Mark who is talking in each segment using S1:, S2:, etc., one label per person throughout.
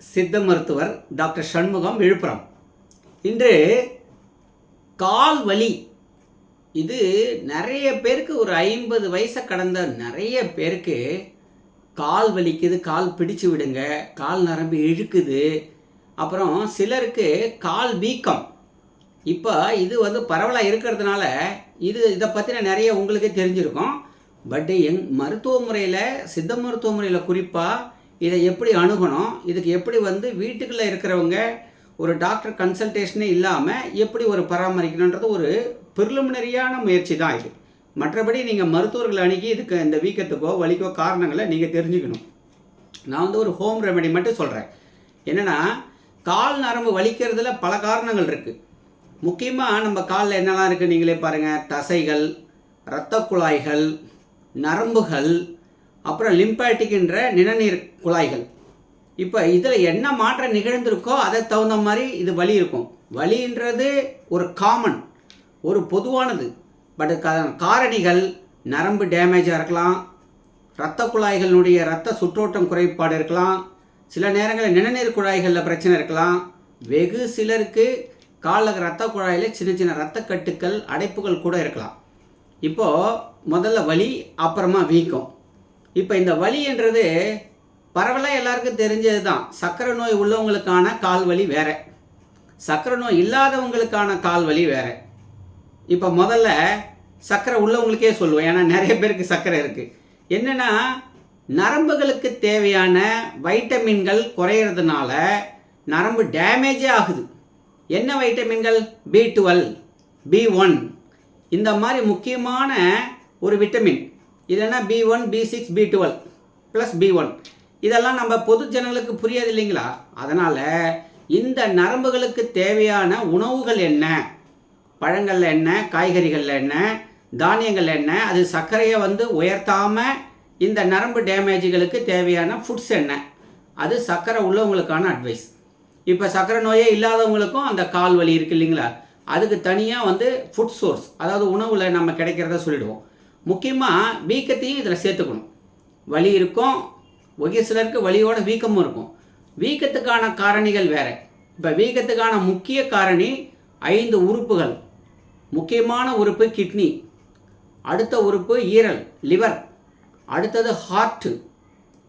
S1: சித்த மருத்துவர் டாக்டர் சண்முகம் விழுப்புரம். இன்று கால் வலி இது நிறைய பேருக்கு ஒரு ஐம்பது வயசை கடந்த நிறைய பேருக்கு கால் வலிக்குது கால் பிடிச்சு விடுங்க கால் நரம்பு இழுக்குது. அப்புறம் சிலருக்கு கால் வீக்கம். இப்போ இது வந்து பரவலாக இருக்கிறதுனால இது இதை பற்றின நிறைய உங்களுக்கே தெரிஞ்சிருக்கும். பட் எங் மருத்துவ முறையில் சித்த மருத்துவ முறையில் குறிப்பாக இதை எப்படி அணுகணும்? இதுக்கு எப்படி வந்து வீட்டுக்குள்ளே இருக்கிறவங்க ஒரு டாக்டர் கன்சல்டேஷனே இல்லாமல் எப்படி ஒரு பராமரிக்கணுன்றது ஒரு பிரிலிமினரியான முயற்சி தான் இது. மற்றபடி நீங்கள் மருத்துவர்கள் அணுகி இதுக்கு இந்த வீக்கத்துக்கோ வலிக்கோ காரணங்களை நீங்கள் தெரிஞ்சுக்கணும். நான் வந்து ஒரு ஹோம் ரெமெடி மட்டும் சொல்கிறேன் என்னென்னா கால் நரம்பு வலிக்கிறதுல பல காரணங்கள் இருக்குது முக்கியமாக நம்ம காலில் என்னெல்லாம் இருக்குது நீங்களே பாருங்கள் தசைகள் இரத்த குழாய்கள் நரம்புகள் அப்புறம் லிம்பாட்டிக்ன்ற நிணநீர் குழாய்கள். இப்போ இதில் என்ன மாற்றம் நிகழ்ந்திருக்கோ அதை தகுந்த மாதிரி இது வலி இருக்கும். வலின்றது ஒரு காமன் ஒரு பொதுவானது. பட் க காரணிகள் நரம்பு டேமேஜாக இருக்கலாம். இரத்த குழாய்களுடைய இரத்த சுற்றோட்டம் குறைபாடு இருக்கலாம். சில நேரங்களில் நிணநீர் குழாய்களில் பிரச்சனை இருக்கலாம். வெகு சிலருக்கு காலில் ரத்த குழாயில் சின்ன சின்ன ரத்த கட்டுக்கள் அடைப்புகள் கூட இருக்கலாம். இப்போது முதல்ல வலி அப்புறமா வீக்கம். இப்போ இந்த வலின்றது பரவலாக எல்லாருக்கும் தெரிஞ்சது தான் சர்க்கரை நோய் உள்ளவங்களுக்கான கால் வலி வேறு. சர்க்கரை நோய் இல்லாதவங்களுக்கான கால் வலி வேறு. இப்போ முதல்ல சக்கரை உள்ளவங்களுக்கே சொல்லுவேன் ஏன்னா நிறைய பேருக்கு சர்க்கரை இருக்குது என்னென்னா நரம்புகளுக்கு தேவையான வைட்டமின்கள் குறையிறதுனால நரம்பு டேமேஜே ஆகுது. என்ன வைட்டமின்கள்? B twelve B one. இந்த மாதிரி முக்கியமான ஒரு விட்டமின். இல்லைன்னா B one B six B twelve plus B one இதெல்லாம் நம்ம பொது ஜனங்களுக்கு புரியாது இல்லைங்களா? அதனால் இந்த நரம்புகளுக்கு தேவையான உணவுகள் என்ன? பழங்களில் என்ன? காய்கறிகளில் என்ன? தானியங்கள் என்ன? அது சர்க்கரையை வந்து உயர்த்தாமல் இந்த நரம்பு டேமேஜுகளுக்கு தேவையான ஃபுட்ஸ் என்ன? அது சர்க்கரை உள்ளவங்களுக்கான அட்வைஸ் இப்போ சர்க்கரை நோயே இல்லாதவங்களுக்கும் அந்த கால் வலி இருக்கு இல்லைங்களா? அதுக்கு தனியாக வந்து ஃபுட் சோர்ஸ் அதாவது உணவில் நம்ம கிடைக்கிறத சொல்லிடுவோம். முக்கியமாக வீக்கத்தையும் இதில் சேர்த்துக்கணும். வலி இருக்கும் ஒரு சிலருக்கு வலியோட வீக்கமும் இருக்கும். வீக்கத்துக்கான காரணிகள் வேறு. இப்போ வீக்கத்துக்கான முக்கிய காரணி ஐந்து உறுப்புகள். முக்கியமான உறுப்பு கிட்னி அடுத்த உறுப்பு ஈரல் லிவர் அடுத்தது ஹார்ட்டு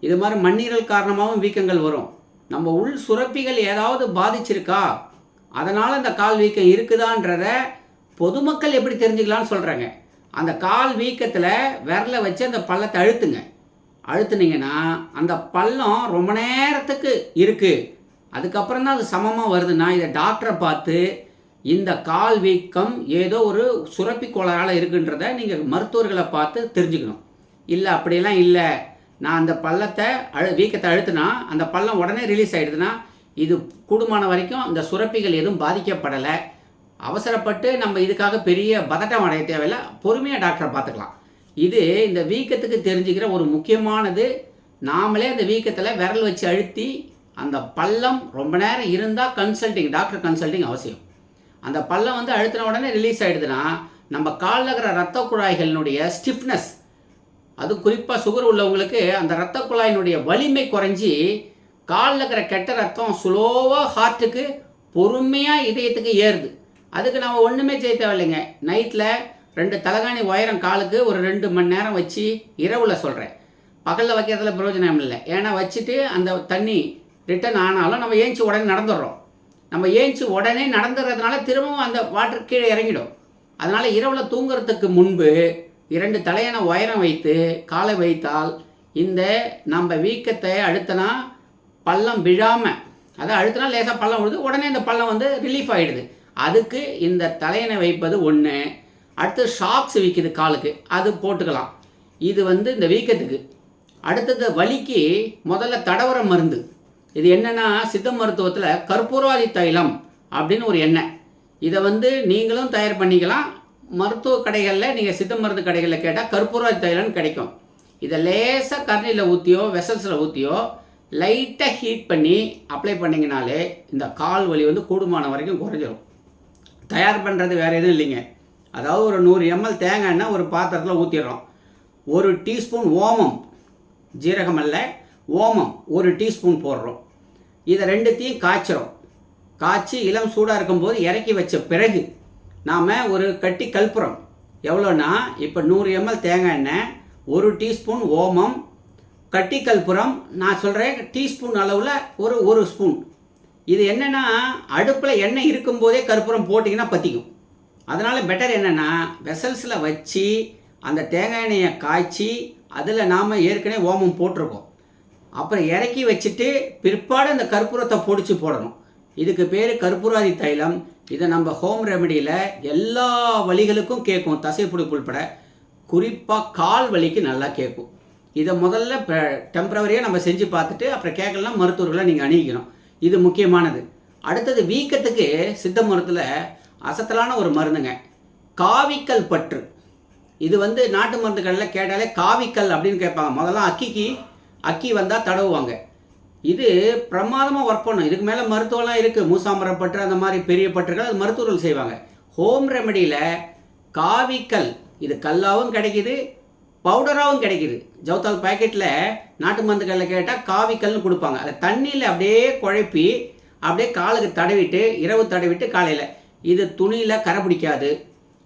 S1: இது மாதிரி மண்ணீரல் காரணமாகவும் வீக்கங்கள் வரும். நம்ம உள் சுரப்பிகள் ஏதாவது பாதிச்சிருக்கா? அதனால் இந்த கால் வீக்கம் இருக்குதான்றத பொதுமக்கள் எப்படி தெரிஞ்சுக்கலான்னு சொல்கிறாங்க அந்த கால் வீக்கத்தில் விரலை வச்சு அந்த பள்ளத்தை அழுத்துங்க. அழுத்துனீங்கன்னா அந்த பள்ளம் ரொம்ப நேரத்துக்கு இருக்குது அதுக்கப்புறம் தான் அது சமமாக வருதுன்னா இதை டாக்டரை பார்த்து இந்த கால் வீக்கம் ஏதோ ஒரு சுரப்பி கோளாறால் இருக்குன்றத நீங்கள் மருத்துவர்களை பார்த்து தெரிஞ்சுக்கணும். இல்லை அப்படியெல்லாம் இல்லை. நான் அந்த பள்ளத்தை அழு வீக்கத்தை அழுத்துனா அந்த பள்ளம் உடனே ரிலீஸ் ஆகிடுதுன்னா இது கூடுமான வரைக்கும் இந்த சுரப்பிகள் எதுவும் பாதிக்கப்படலை. அவசரப்பட்டு நம்ம இதுக்காக பெரிய பதட்டம் அடைய தேவையில்லை. பொறுமையாக டாக்டரை பார்த்துக்கலாம். இது இந்த வீக்கத்துக்கு தெரிஞ்சுக்கிற ஒரு முக்கியமானது. நாமளே அந்த வீக்கத்தில் விரல் வச்சு அழுத்தி அந்த பள்ளம் ரொம்ப நேரம் இருந்தால் கன்சல்டிங் டாக்டர் கன்சல்டிங் அவசியம். அந்த பள்ளம் வந்து அழுத்தின உடனே ரிலீஸ் ஆகிடுதுன்னா நம்ம காலில் இருக்கிற ரத்த குழாய்களினுடைய ஸ்டிஃப்னஸ் அது குறிப்பாக சுகர் உள்ளவங்களுக்கு அந்த ரத்த குழாயினுடைய வலிமை குறைஞ்சி காலில் இருக்கிற கெட்ட ரத்தம் ஸ்லோவாக ஹார்ட்டுக்கு பொறுமையாக இதயத்துக்கு ஏறுது. அதுக்கு நம்ம ஒன்றுமே செய்ய தேவையில்லைங்க. நைட்டில் ரெண்டு தலகாணி உயரம் காலுக்கு ஒரு ரெண்டு மணி நேரம் வச்சு இரவில் சொல்கிறேன் பகலில் வைக்கிறதுல பிரயோஜனம் இல்லை. ஏன்னா வச்சுட்டு அந்த தண்ணி ரிட்டர்ன் ஆனாலும் நம்ம ஏஞ்சி உடனே நடந்துடுறோம். நம்ம ஏஞ்சி உடனே நடந்துடுறதுனால திரும்பவும் அந்த வாட்டர் கீழே இறங்கிடும். அதனால் இரவில் தூங்குறதுக்கு முன்பு இரண்டு தலையண உயரம் வைத்து காலை வைத்தால் இந்த நம்ம வீக்கத்தை அழுத்தினா பள்ளம் விழாமல் அதை அழுத்தினா லேசாக பள்ளம் விழுது உடனே இந்த பள்ளம் வந்து ரிலீஃப் ஆகிடுது அதுக்கு இந்த தலையணை வைப்பது ஒன்று அடுத்து ஷாக்ஸ் விற்கிது காலுக்கு. அது போட்டுக்கலாம். இது வந்து இந்த வீக்கத்துக்கு. அடுத்தது வலிக்கு முதல்ல தடவர மருந்து. இது என்னென்னா சித்த மருத்துவத்தில் கற்பூராதி தைலம் அப்படின்னு ஒரு எண்ணெய். இதை வந்து நீங்களும் தயார் பண்ணிக்கலாம். மருத்துவ கடைகளில் நீங்கள் சித்த மருந்து கடைகளில் கேட்டால் கற்பூராதி தைலம்னு கிடைக்கும். இதை லேசாக கரண்டியில் ஊற்றியோ வெசல்ஸில் ஊற்றியோ லைட்டாக ஹீட் பண்ணி அப்ளை பண்ணிங்கனாலே இந்த கால் வலி வந்து கூடுமான வரைக்கும் குறைஞ்சிரும். தயார் பண்ணுறது வேறு எதுவும் இல்லைங்க. அதாவது ஒரு நூறு எம்எல் தேங்காய் எண்ணெய் ஒரு பாத்திரத்தில் ஊற்றிடுறோம் ஒரு டீஸ்பூன் ஓமம் ஜீரகம் அல்ல ஓமம் ஒரு டீஸ்பூன் போடுறோம். இதை ரெண்டுத்தையும் காய்ச்சிரும் காய்ச்சி இளம் சூடாக இருக்கும்போது இறக்கி வச்ச பிறகு நாம் ஒரு கட்டி கற்பூரம் எவ்வளோனா இப்போ நூறு எம்எல் தேங்காய் எண்ணெய் ஒரு டீஸ்பூன் ஓமம் கட்டி கற்பூரம் நான் சொல்கிறேன் டீஸ்பூன் அளவில் ஒரு ஒரு ஸ்பூன். இது என்னென்னா அடுப்பில் எண்ணெய் இருக்கும்போதே கற்பூரம் போட்டிங்கன்னா பற்றிக்கும் அதனால் பெட்டர் என்னென்னா வெசல்ஸில் வச்சு அந்த தேங்காய் எண்ணெயை காய்ச்சி அதில் நாம் ஏற்கனவே ஓமம் போட்டிருக்கோம். அப்புறம் இறக்கி வச்சுட்டு பிற்பாடு அந்த கற்பூரத்தை பொடிச்சு போடணும். இதுக்கு பேர் கற்பூராதி தைலம். இதை நம்ம ஹோம் ரெமடியில் எல்லா வழிகளுக்கும் கேட்கும். தசைப்புடிப்பு உள்பட. குறிப்பாக கால் வலிக்கு நல்லா கேட்கும். இதை முதல்ல டெம்பரவரியாக நம்ம செஞ்சு பார்த்துட்டு அப்புறம் கேட்கலாம் மருத்துவர்களை நீங்கள் அணுகிக்கணும். இது முக்கியமானது. அடுத்தது வீக்கத்துக்கு சித்த மருத்தில் அசத்தலான ஒரு மருந்துங்க. காவிக்கல் பற்று. இது வந்து நாட்டு மருந்துகளில் கேட்டாலே காவிக்கல் அப்படின்னு கேட்பாங்க. முதல்ல அக்கிக்கு அக்கி வந்தால் தடவுவாங்க. இது பிரமாதமாக ஒர்க் பண்ணும். இதுக்கு மேலே மருத்துவம்லாம் இருக்குது மூசாமரம் பற்று அந்த மாதிரி பெரிய பற்றுகள் அது மருத்துவர்கள் செய்வாங்க. ஹோம் ரெமடியில் காவிக்கல் இது கல்லாவும் கிடைக்கிது பவுடராகவும் கிடைக்குது. ஜவுத்தால் பாக்கெட்டில் நாட்டு மருந்துகளில் கேட்டால் காவிக்கல்னு கொடுப்பாங்க. அதை தண்ணியில் அப்படியே குழப்பி அப்படியே காலுக்கு தடவிட்டு இரவு தடவிட்டு காலையில். இது துணியில் கரை பிடிக்காது.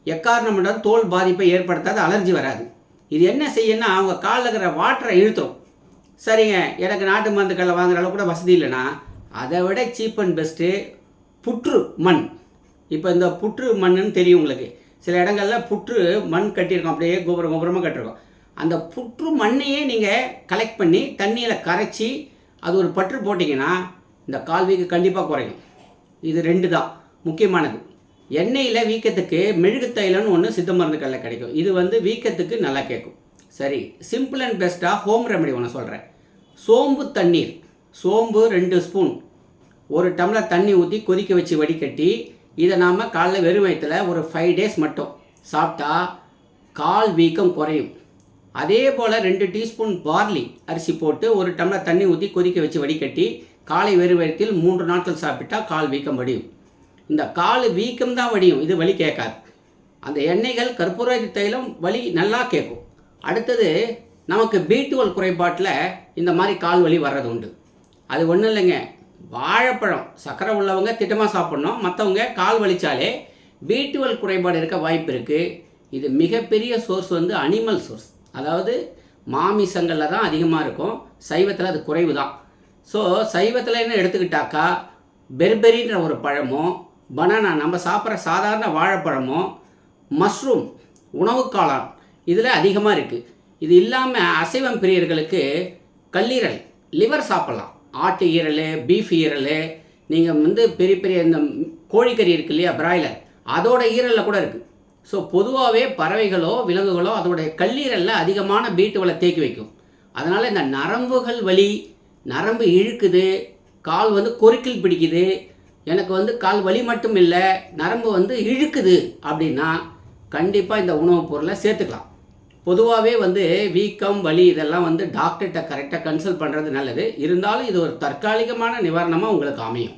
S1: எக்காரணம் தோல் பாதிப்பை ஏற்படுத்தாது அலர்ஜி வராது. இது என்ன செய்யணும்னா அவங்க காலில் இருக்கிற வாட்டரை இழுத்துரும். சரிங்க எனக்கு நாட்டு மருந்துக்களை வாங்குற அளவு கூட வசதி இல்லைன்னா அதை விட சீப் அண்ட் பெஸ்ட்டு புற்று மண். இப்போ இந்த புற்று மண்ணுன்னு தெரியும் உங்களுக்கு. சில இடங்கள்ல புற்று மண் கட்டியிருக்கோம். அப்படியே கோபுரம் கோபுரமாக கட்டிருக்கோம் அந்த புற்று மண்ணையே நீங்கள் கலெக்ட் பண்ணி தண்ணியில் கரைச்சி அது ஒரு பற்று போட்டிங்கன்னா இந்த கால் வீக்கு கண்டிப்பாக குறையும். இது ரெண்டு தான் முக்கியமானது. எண்ணெயில் வீக்கத்துக்கு மெழுகு தைலம்னு ஒன்று சித்த மருந்துகளில் கிடைக்கும். இது வந்து வீக்கத்துக்கு நல்லா கேட்கும். சரி சிம்பிள் அண்ட் பெஸ்ட்டாக ஹோம் ரெமெடி ஒன்று சொல்கிறேன் சோம்பு தண்ணீர் சோம்பு ரெண்டு ஸ்பூன் ஒரு டம்ளர் தண்ணி ஊற்றி கொதிக்க வச்சு வடிகட்டி இதை நாம் காலைல வெறும் வயிற்றுல ஒரு ஃபைவ் டேஸ் மட்டும் சாப்பிட்டா கால் வீக்கம் குறையும். அதே போல் ரெண்டு டீஸ்பூன் பார்லி அரிசி போட்டு ஒரு டம்ளர் தண்ணி ஊற்றி கொதிக்க வச்சு வடிகட்டி காலை வெறும் வயிற்றில் மூன்று நாட்கள் சாப்பிட்டா கால் வீக்கம் வடியும். இந்த கால் வீக்கம் தான் வடியும். இது வலி கேட்காது. அந்த எண்ணெய்கள் கற்பூராதி தைலம் வலி நல்லா கேட்கும். அடுத்தது நமக்கு பீட்டுவல் குறைபாட்டில் இந்த மாதிரி கால் வலி வர்றது உண்டு. அது ஒன்றும் இல்லைங்க. வாழைப்பழம் சர்க்கரை உள்ளவங்க திட்டமாக சாப்பிட்ணும். மற்றவங்க கால் வலிச்சாலே வீட்டுவல் குறைபாடு இருக்க வாய்ப்பு இருக்குது இது மிகப்பெரிய சோர்ஸ் வந்து அனிமல் சோர்ஸ் அதாவது மாமிசங்களில் தான் அதிகமாக இருக்கும். சைவத்தில் அது குறைவு தான் ஸோ சைவத்தில் என்ன எடுத்துக்கிட்டாக்கா பெர்பெரின்ற ஒரு பழமோ பனானா நம்ம சாப்பிட்ற சாதாரண வாழைப்பழமோ மஷ்ரூம் உணவு காளான் இதில் அதிகமாக இருக்குது இது இல்லாமல் அசைவம் பிரியர்களுக்கு கல்லீரல் லிவர் சாப்பிட்லாம். ஆட்டு ஈரல் பீஃப் ஈரல் நீங்கள் வந்து பெரிய பெரிய இந்த கோழிக்கறி இருக்கு இல்லையா பிராய்லர் அதோட ஈரலில் கூட இருக்குது ஸோ பொதுவாகவே பறவைகளோ விலங்குகளோ அதோடைய கல்லீரலில் அதிகமான பீட்டுகளை தேக்கி வைக்கும். அதனால் இந்த நரம்புகள் வலி நரம்பு இழுக்குது கால் வந்து கொறுக்கில் பிடிக்குது எனக்கு வந்து கால் வலி மட்டும் இல்லை நரம்பு வந்து இழுக்குது அப்படின்னா கண்டிப்பாக இந்த உணவுப் பொருளை சேர்த்துக்கலாம். பொதுவாகவே வந்து வீக்கம் வலி இதெல்லாம் வந்து டாக்டர்கிட்ட கரெக்டாக கன்சல்ட் பண்ணுறது நல்லது. இருந்தாலும் இது ஒரு தற்காலிகமான நிவாரணமாக உங்களுக்கு அமையும்.